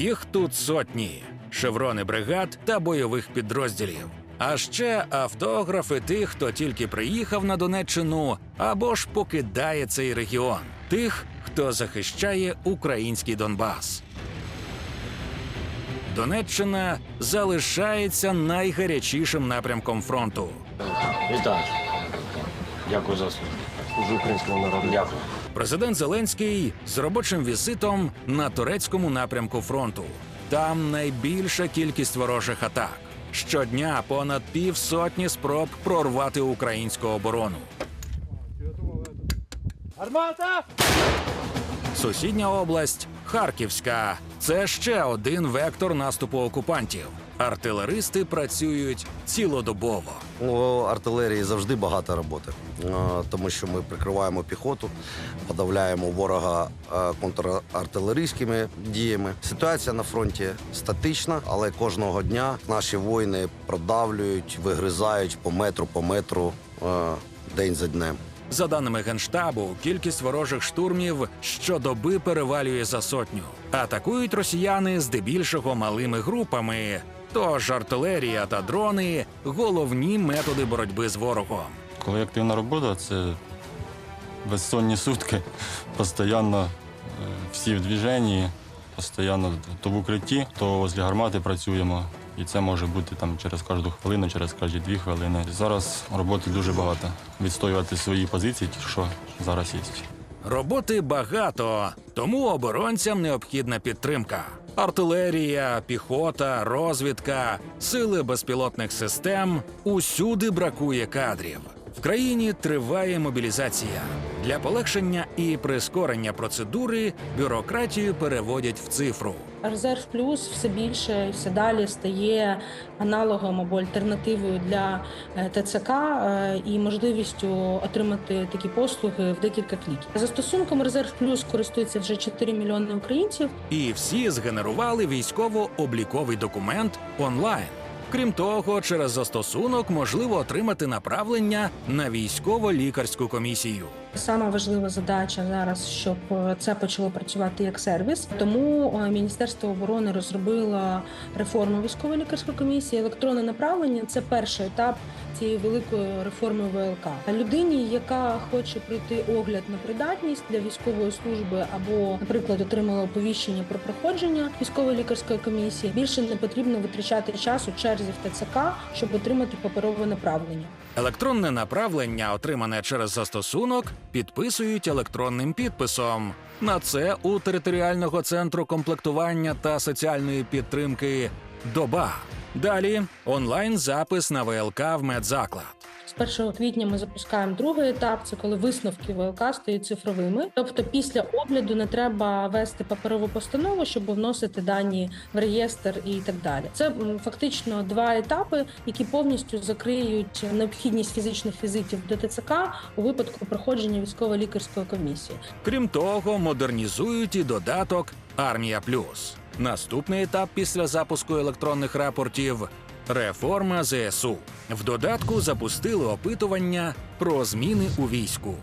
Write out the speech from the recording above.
Їх тут сотні, шеврони бригад та бойових підрозділів. А ще автографи тих, хто тільки приїхав на Донеччину або ж покидає цей регіон, тих, хто захищає український Донбас. Донеччина залишається найгарячішим напрямком фронту. Вітаю. Дякую за службу. Служу українському народу. Дякую. Президент Зеленський з робочим візитом на турецькому напрямку фронту. Там найбільша кількість ворожих атак. Щодня понад півсотні спроб прорвати українську оборону. Армата! Сусідня область Харківська. Це ще один вектор наступу окупантів. Артилеристи працюють цілодобово. У артилерії завжди багато роботи, е, тому що ми прикриваємо піхоту, подавляємо ворога е, контрартилерійськими діями. Ситуація на фронті статична, але кожного дня наші воїни продавлюють, вигризають по метру по метру е, день за днем. За даними генштабу, кількість ворожих штурмів щодоби перевалює за сотню. Атакують росіяни здебільшого малими групами. Тож артилерія та дрони головні методи боротьби з ворогом. Коли активна робота, це безсонні сутки, постійно е, всі в движенні, постійно то в укритті, то возле гармати працюємо. І це може бути там через кожну хвилину, через кожні дві хвилини. Зараз роботи дуже багато. Відстоювати свої позиції, ті, що зараз є. Роботи багато, тому оборонцям необхідна підтримка. Артилерія, піхота, розвідка, сили безпілотних систем усюди бракує кадрів. В країні триває мобілізація. Для полегшення і прискорення процедури бюрократію переводять в цифру. Резерв плюс все більше і все далі стає аналогом або альтернативою для е, ТЦК е, і можливістю отримати такі послуги в декілька кліків. Застосунком резерв плюс користується вже 4 мільйони українців. І всі згенерували військово-обліковий документ онлайн. Крім того, через застосунок можливо отримати направлення на військово-лікарську комісію. Сама важлива задача зараз, щоб е, це почало працювати як сервіс. Тому е, Міністерство оборони розробило реформу військово лікарської комісії. Електронне направлення це перший етап цієї великої реформи ВЛК. Людині, яка хоче пройти огляд на придатність для військової служби, або, наприклад, отримала оповіщення про проходження військово лікарської комісії, більше не потрібно витрачати час у черзі в ТЦК, щоб отримати паперове направлення. Електронне направлення, отримане через застосунок, підписують електронним підписом. На це у територіального центру комплектування та соціальної підтримки доба. Далі онлайн запис на ВЛК в медзаклад. З 1 квітня ми запускаємо другий етап. Це коли висновки ВЛК стають цифровими. Тобто, після огляду не треба вести паперову постанову, щоб вносити дані в реєстр і так далі. Це фактично два етапи, які повністю закриють необхідність фізичних візитів до ТЦК у випадку проходження військово-лікарської комісії. Крім того, модернізують і додаток Армія Плюс. Наступний етап після запуску електронних рапортів реформа ЗСУ. В додатку запустили опитування про зміни у війську.